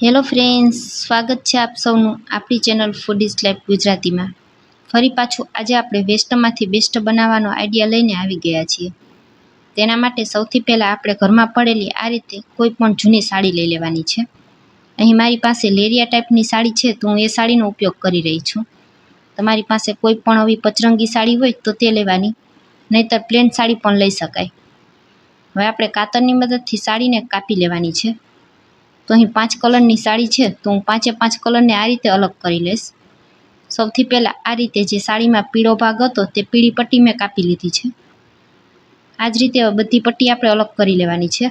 Hello friends, સ્વાગત છે આપ સૌનું આપણી ચેનલ ફૂડીઝ લાઈફ ગુજરાતીમાં. ફરી પાછું આજે આપણે વેસ્ટમાંથી બેસ્ટ બનાવવાનો આઈડિયા લઈને આવી ગયા છીએ. તેના માટે સૌથી પહેલાં આપણે ઘરમાં પડેલી આ રીતે કોઈ પણ જૂની સાડી લઈ લેવાની છે. અહીં મારી પાસે લેરિયા ટાઈપની સાડી છે તો હું એ સાડીનો ઉપયોગ કરી રહી છું. તમારી પાસે કોઈ પણ આવી પચરંગી સાડી હોય તો તે લેવાની, નહીંતર પ્લેન સાડી પણ લઈ શકાય. હવે આપણે કાતરની મદદથી સાડીને કાપી લેવાની છે. તો અહીં પાંચ કલરની સાડી છે, તો હું પાંચે પાંચ કલરને આ રીતે અલગ કરી લઈશ. સૌથી પહેલાં આ રીતે જે સાડીમાં પીળો ભાગ હતો, તે પીળી પટ્ટી મેં કાપી લીધી છે. આ જ રીતે બધી પટ્ટી આપણે અલગ કરી લેવાની છે.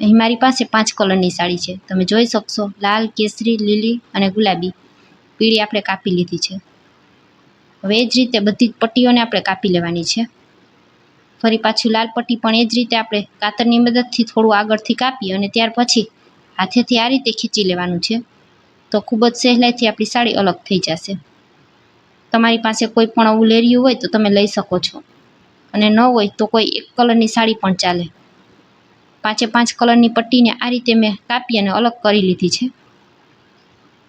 અહીં મારી પાસે પાંચ કલરની સાડી છે. તમે જોઈ શકશો, લાલ, કેસરી, લીલી અને ગુલાબી પીળી આપણે કાપી લીધી છે. હવે એ જ રીતે બધી પટ્ટીઓને આપણે કાપી લેવાની છે. ફરી પાછું લાલ પટ્ટી પણ એ જ રીતે આપણે કાતરની મદદથી થોડું આગળથી કાપી અને ત્યાર પછી હાથેથી આ રીતે ખીચી લેવાનું છે. તો ખૂબ જ સહેલાઈથી આપણી સાડી અલગ થઈ જશે. તમારી પાસે કોઈ પણ આવું લેરિયું હોય તો તમે લઈ શકો છો. અને ન હોય તો કોઈ એક કલરની સાડી પણ ચાલે. પાંચે પાંચ કલરની પટ્ટીને આ રીતે મેં કાપી અને અલગ કરી લીધી છે.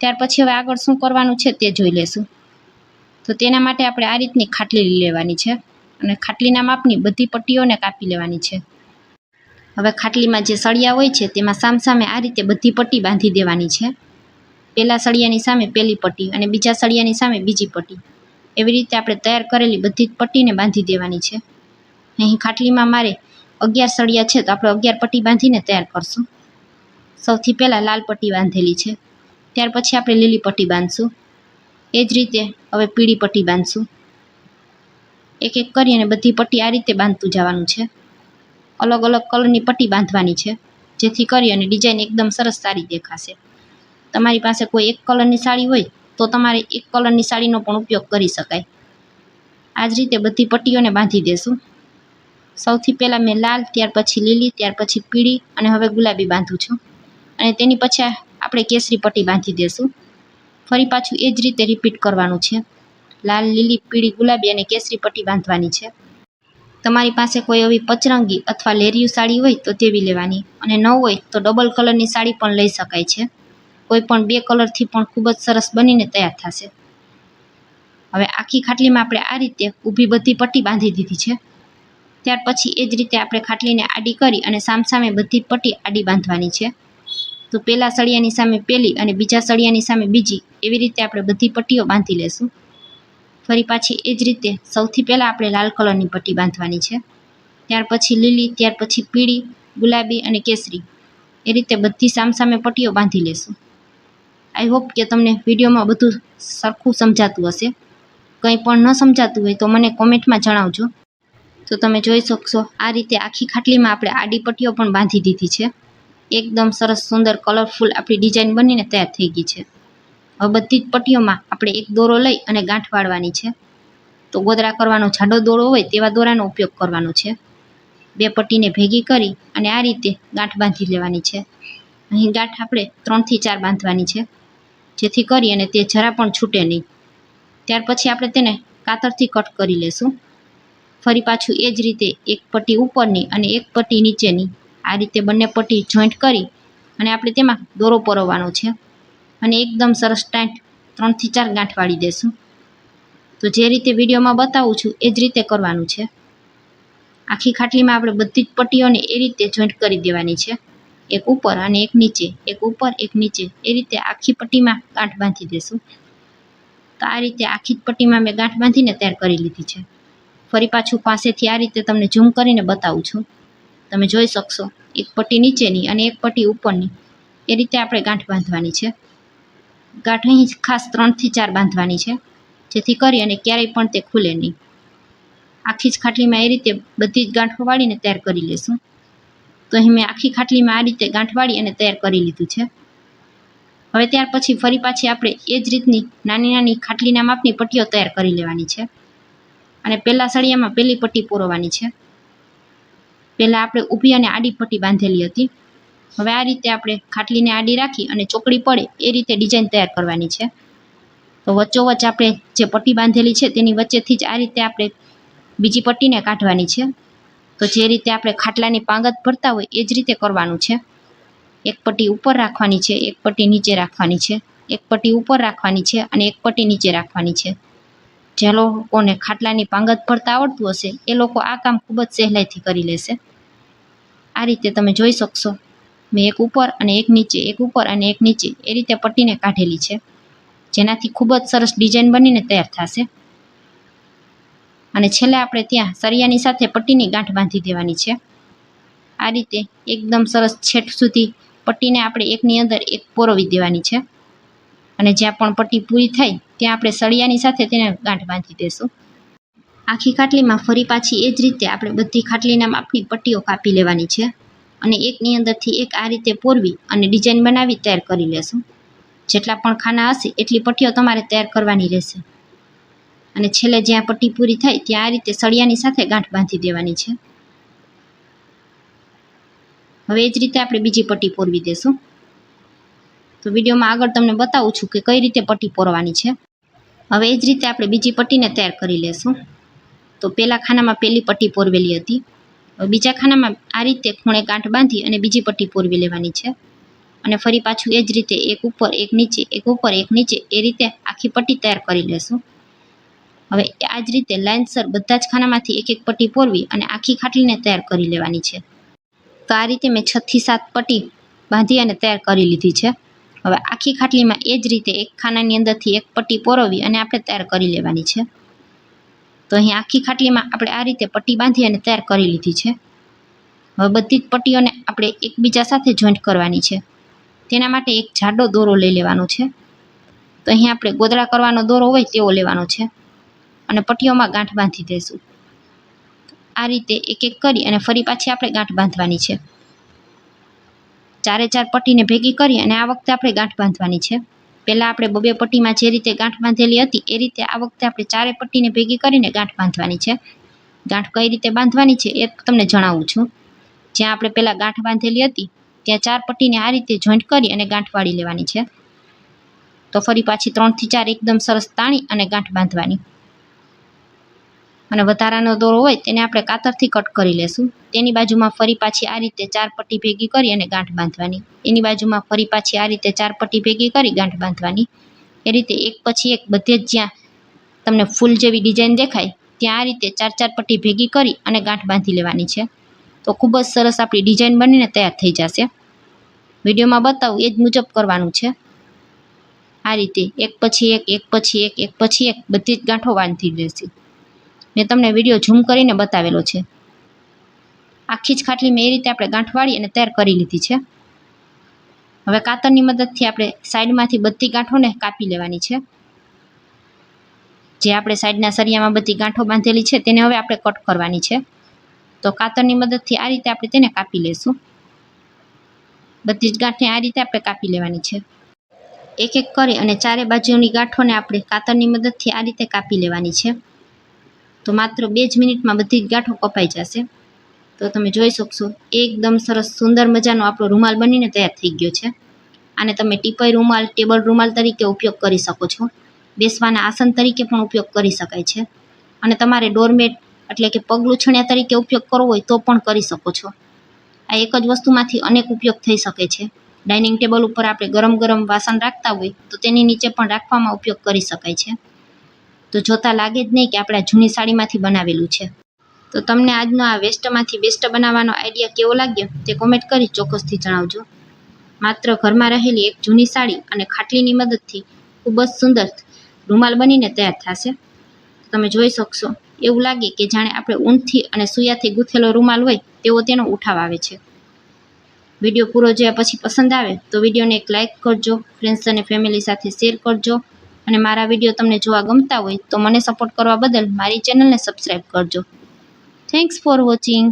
ત્યાર પછી હવે આગળ શું કરવાનું છે તે જોઈ લેશું. તો તેના માટે આપણે આ રીતની ખાટલી લેવાની છે અને ખાટલીના માપની બધી પટ્ટીઓને કાપી લેવાની છે. હવે ખાટલીમાં જે સળિયા હોય છે, તેમાં સામસામે આ રીતે બધી પટ્ટી બાંધી દેવાની છે. પહેલાં સળિયાની સામે પહેલી પટ્ટી અને બીજા સળિયાની સામે બીજી પટ્ટી. એવી રીતે આપણે તૈયાર કરેલી બધી પટ્ટીને બાંધી દેવાની છે. અહીં ખાટલીમાં મારે અગિયાર સળિયા છે, તો આપણે અગિયાર પટ્ટી બાંધીને તૈયાર કરશું. સૌથી પહેલાં લાલ પટ્ટી બાંધેલી છે. ત્યાર પછી આપણે લીલી પટ્ટી બાંધશું. એ જ રીતે હવે પીળી પટ્ટી બાંધશું. એક એક કરી અને બધી પટ્ટી આ રીતે બાંધતું જવાનું છે. અલગ અલગ કલરની પટ્ટી બાંધવાની છે, જેથી કરી અને ડિઝાઇન એકદમ સરસ સારી દેખાશે. તમારી પાસે કોઈ એક કલરની સાડી હોય, તો તમારે એક કલરની સાડીનો પણ ઉપયોગ કરી શકાય. આ જ રીતે બધી પટ્ટીઓને બાંધી દેશું. સૌથી પહેલાં મેં લાલ, ત્યાર પછી લીલી, ત્યાર પછી પીળી અને હવે ગુલાબી બાંધું છું. અને તેની પછી આપણે કેસરી પટ્ટી બાંધી દેશું. ફરી પાછું એ જ રીતે રિપીટ કરવાનું છે. લાલ, લીલી, પીળી, ગુલાબી અને કેસરી પટ્ટી બાંધવાની છે. તમારી પાસે કોઈ એવી પચરંગી અથવા લેરિયું સાડી હોય તો તેવી લેવાની. અને ન હોય તો ડબલ કલરની સાડી પણ લઈ શકાય છે. કોઈ પણ બે કલરથી પણ ખૂબ જ સરસ બનીને તૈયાર થશે. હવે આખી ખાટલીમાં આપણે આ રીતે ઊભી બધી પટ્ટી બાંધી દીધી છે. ત્યાર પછી એ જ રીતે આપણે ખાટલીને આડી કરી અને સામસામે બધી પટ્ટી આડી બાંધવાની છે. તો પહેલાં સળિયાની સામે પહેલી અને બીજા સળિયાની સામે બીજી એવી રીતે આપણે બધી પટ્ટીઓ બાંધી લેશું. ફરી પાછી એ જ રીતે સૌથી પહેલાં આપણે લાલ કલરની પટ્ટી બાંધવાની છે. ત્યાર પછી લીલી, ત્યાર પછી પીળી, ગુલાબી અને કેસરી. એ રીતે બધી સામસામે પટ્ટીઓ બાંધી લેશું. આઈ હોપ કે તમને વિડીયોમાં બધું સરખું સમજાતું હશે. કંઈ પણ ન સમજાતું હોય તો મને કોમેન્ટમાં જણાવજો. તો તમે જોઈ શકશો, આ રીતે આખી ખાટલીમાં આપણે આડી પટ્ટીઓ પણ બાંધી દીધી છે. એકદમ સરસ, સુંદર કલરફુલ આપણી ડિઝાઇન બનીને તૈયાર થઈ ગઈ છે. હવે બધી જ પટ્ટીઓમાં આપણે એક દોરો લઈ અને ગાંઠ વાળવાની છે. તો ગોદરા કરવાનો જાડો દોરો હોય તેવા દોરાનો ઉપયોગ કરવાનો છે. બે પટ્ટીને ભેગી કરી અને આ રીતે ગાંઠ બાંધી લેવાની છે. અહીં ગાંઠ આપણે ત્રણથી ચાર બાંધવાની છે. જેથી કરી અને તે જરા પણ છૂટે નહીં. ત્યાર પછી આપણે તેને કાતરથી કટ કરી લેશું. ફરી પાછું એ જ રીતે એક પટ્ટી ઉપરની અને એક પટ્ટી નીચેની. આ રીતે બંને પટ્ટી જોઈન્ટ કરી અને આપણે તેમાં દોરો પરોવવાનો છે. અને એકદમ સરસ ટાઈટ ત્રણથી ચાર ગાંઠ વાળી દેશું. તો જે રીતે વિડીયોમાં બતાવું છું, એ જ રીતે કરવાનું છે. આખી ખાટલીમાં આપણે બધી જ પટ્ટીઓને એ રીતે જોઈન્ટ કરી દેવાની છે. એક ઉપર અને એક નીચે, એક ઉપર, એક નીચે, એ રીતે આખી પટ્ટીમાં ગાંઠ બાંધી દેશું. તો આ રીતે આખી જ પટ્ટીમાં મેં ગાંઠ બાંધીને તૈયાર કરી લીધી છે. ફરી પાછું પાસેથી આ રીતે તમને ઝૂમ કરીને બતાવું છું. તમે જોઈ શકશો, એક પટ્ટી નીચેની અને એક પટ્ટી ઉપરની. એ રીતે આપણે ગાંઠ બાંધવાની છે. ગાંઠ અહીં ખાસ ત્રણથી ચાર બાંધવાની છે. જેથી કરી અને ક્યારેય પણ તે ખુલે નહીં. આખી જ ખાટલીમાં એ રીતે બધી જ ગાંઠો વાળીને તૈયાર કરી લેશું. તો અહીં મેં આખી ખાટલીમાં આ રીતે ગાંઠ વાળી અને તૈયાર કરી લીધું છે. હવે ત્યાર પછી ફરી પાછી આપણે એ જ રીતની નાની નાની ખાટલીના માપની પટ્ટીઓ તૈયાર કરી લેવાની છે. અને પહેલાં સળિયામાં પહેલી પટ્ટી પૂરવાની છે. પહેલાં આપણે ઊભી અને આડી પટ્ટી બાંધેલી હતી. હવે આ રીતે આપણે ખાટલીને આડી રાખી અને ચોકડી પડે એ રીતે ડિઝાઇન તૈયાર કરવાની છે. તો વચ્ચોવચ્ચ આપણે જે પટ્ટી બાંધેલી છે તેની વચ્ચેથી જ આ રીતે આપણે બીજી પટ્ટીને કાઢવાની છે. તો જે રીતે આપણે ખાટલાની પાંગત ભરતા હોય એ જ રીતે કરવાનું છે. એક પટ્ટી ઉપર રાખવાની છે, એક પટ્ટી નીચે રાખવાની છે, એક પટ્ટી ઉપર રાખવાની છે અને એક પટ્ટી નીચે રાખવાની છે. જે લોકોને ખાટલાની પાંગત ભરતા આવડતું હશે એ લોકો આ કામ ખૂબ જ સહેલાઈથી કરી લેશે. આ રીતે તમે જોઈ શકશો. મેં એક ઉપર અને એક નીચે, એક ઉપર અને એક નીચે, એ રીતે પટ્ટીને કાઢેલી છે. જેનાથી ખૂબ જ સરસ ડિઝાઇન બનીને તૈયાર થશે. અને છેલ્લે આપણે ત્યાં સળિયાની સાથે પટ્ટીની ગાંઠ બાંધી દેવાની છે. આ રીતે એકદમ સરસ છેટ સુધી પટ્ટીને આપણે એકની અંદર એક પોરવી દેવાની છે. અને જ્યાં પણ પટ્ટી પૂરી થાય, ત્યાં આપણે સળિયાની સાથે તેને ગાંઠ બાંધી દેશું. આખી ખાટલીમાં ફરી પાછી એ જ રીતે આપણે બધી ખાટલીના માપની પટ્ટીઓ કાપી લેવાની છે. અને એકની અંદરથી એક આ રીતે પોરવી અને ડિઝાઇન બનાવી તૈયાર કરી લેશું. જેટલા પણ ખાના હશે, એટલી પટ્ટીઓ તમારે તૈયાર કરવાની રહેશે. અને છેલ્લે જ્યાં પટ્ટી પૂરી થાય, ત્યાં આ રીતે સળિયાની સાથે ગાંઠ બાંધી દેવાની છે. હવે એ જ રીતે આપણે બીજી પટ્ટી પોરવી દેશું. તો વિડીયોમાં આગળ તમને બતાવું છું કે કઈ રીતે પટ્ટી પોરવાની છે. હવે એ જ રીતે આપણે બીજી પટ્ટીને તૈયાર કરી લેશું. તો પહેલા ખાનામાં પહેલી પટ્ટી પોરવેલી હતી. બીજા ખાનામાં આ રીતે ખૂણે ગાંઠ બાંધી અને બીજી પટ્ટી પોરવી લેવાની છે. અને ફરી પાછું એ જ રીતે એક ઉપર, એક નીચે, એક ઉપર, એક નીચે એ રીતે આખી પટ્ટી તૈયાર કરી લેશું. હવે આ જ રીતે લાઇનસર બધા જ ખાનામાંથી એક એક પટ્ટી પોરવી અને આખી ખાટલીને તૈયાર કરી લેવાની છે. તો આ રીતે મેં છથી સાત પટ્ટી બાંધી અને તૈયાર કરી લીધી છે. હવે આખી ખાટલીમાં એ જ રીતે એક ખાનાની અંદરથી એક પટ્ટી પોરવી અને આપણે તૈયાર કરી લેવાની છે. તો અહીં આખી ખાટલીમાં આપણે આ રીતે પટ્ટી બાંધી અને તૈયાર કરી લીધી છે. હવે બધી જ પટ્ટીઓને આપણે એકબીજા સાથે જોઈન્ટ કરવાની છે. તેના માટે એક જાડો દોરો લઈ લેવાનો છે. તો અહીં આપણે ગોદડા કરવાનો દોરો હોય તેવો લેવાનો છે. અને પટ્ટીઓમાં ગાંઠ બાંધી દઈશું. આ રીતે એક એક કરી અને ફરી પાછી આપણે ગાંઠ બાંધવાની છે. ચારે ચાર પટ્ટીને ભેગી કરી અને આ વખતે આપણે ગાંઠ બાંધવાની છે. પહેલાં આપણે બબે પટ્ટીમાં જે રીતે ગાંઠ બાંધેલી હતી, એ રીતે આ વખતે આપણે ચારે પટ્ટીને ભેગી કરીને ગાંઠ બાંધવાની છે. ગાંઠ કઈ રીતે બાંધવાની છે એ તમને જણાવું છું. જ્યાં આપણે પહેલાં ગાંઠ બાંધેલી હતી, ત્યાં ચાર પટ્ટીને આ રીતે જોઈન્ટ કરી અને ગાંઠ વાળી લેવાની છે. તો ફરી પાછી ત્રણથી ચાર એકદમ સરસ તાણી અને ગાંઠ બાંધવાની. અને વધારાનો દોરો હોય તેને આપણે કાતરથી કટ કરી લેશું. તેની બાજુમાં ફરી પાછી આ રીતે ચાર પટ્ટી ભેગી કરી અને ગાંઠ બાંધવાની. એની બાજુમાં ફરી પાછી આ રીતે ચાર પટ્ટી ભેગી કરી ગાંઠ બાંધવાની. એ રીતે એક પછી એક બધે જ જ્યાં તમને ફૂલ જેવી ડિઝાઇન દેખાય, ત્યાં આ રીતે ચાર ચાર પટ્ટી ભેગી કરી અને ગાંઠ બાંધી લેવાની છે. તો ખૂબ જ સરસ આપણી ડિઝાઇન બનીને તૈયાર થઈ જશે. વિડીયોમાં બતાવું એ જ મુજબ કરવાનું છે. આ રીતે એક પછી એક એક પછી એક એક પછી એક બધી જ ગાંઠો બાંધી લેશે. મેં તમને વીડિયો ઝૂમ કરીને બતાવેલો છે. આખી જ ખાટલી મેં એ રીતે આપણે ગાંઠ વાળી અને તૈયાર કરી લીધી છે. હવે કાતરની મદદથી આપણે સાઈડમાંથી બધી ગાંઠોને કાપી લેવાની છે. જે આપણે સાઈડના સરિયામાં બધી ગાંઠો બાંધેલી છે તેને હવે આપણે કટ કરવાની છે. તો કાતરની મદદથી આ રીતે આપણે તેને કાપી લેશું. બધી જ ગાંઠને આ રીતે આપણે કાપી લેવાની છે. એક એક કરી અને ચારે બાજુની ગાંઠોને આપણે કાતરની મદદથી આ રીતે કાપી લેવાની છે. તો માત્ર બે જ મિનિટમાં બધી ગાંઠો કપાઈ જશે. તો તમે જોઈ શકશો, એકદમ સરસ સુંદર મજાનો આપણો રૂમાલ બનીને તૈયાર થઈ ગયો છે. આને તમે ટીપાઈ રૂમાલ, ટેબલ રૂમાલ તરીકે ઉપયોગ કરી શકો છો. બેસવાના આસન તરીકે પણ ઉપયોગ કરી શકાય છે. અને તમારે ડોરમેટ એટલે કે પગલુછણ્યા તરીકે ઉપયોગ કરવો હોય તો પણ કરી શકો છો. આ એક જ વસ્તુમાંથી અનેક ઉપયોગ થઈ શકે છે. ડાઇનિંગ ટેબલ ઉપર આપણે ગરમ ગરમ વાસણ રાખતા હોય તો તેની નીચે પણ રાખવામાં ઉપયોગ કરી શકાય છે. તો જોતાં લાગે જ નહીં કે આપણે જૂની સાડીમાંથી બનાવેલું છે. તો તમને આજનો આ વેસ્ટમાંથી બેસ્ટ બનાવવાનો આઈડિયા કેવો લાગ્યો તે કોમેન્ટ કરી ચોક્કસથી જણાવજો. માત્ર ઘરમાં રહેલી એક જૂની સાડી અને ખાટલીની મદદથી ખૂબ જ સુંદર રૂમાલ બનીને તૈયાર થશે. તમે જોઈ શકશો, એવું લાગે કે જાણે આપણે ઊનથી અને સૂયાથી ગૂંથેલો રૂમાલ હોય તેવો તેનો ઉઠાવ આવે છે. વીડિયો પૂરો જોયા પછી પસંદ આવે તો વિડીયોને એક લાઇક કરજો ફ્રેન્ડ્સ અને ફેમિલી સાથે શેર કરજો અને મારા વીડિયો તમને જોવા ગમતા હોય તો મને સપોર્ટ કરવા બદલ મારી ચેનલને સબસ્ક્રાઈબ કરજો. Thanks for watching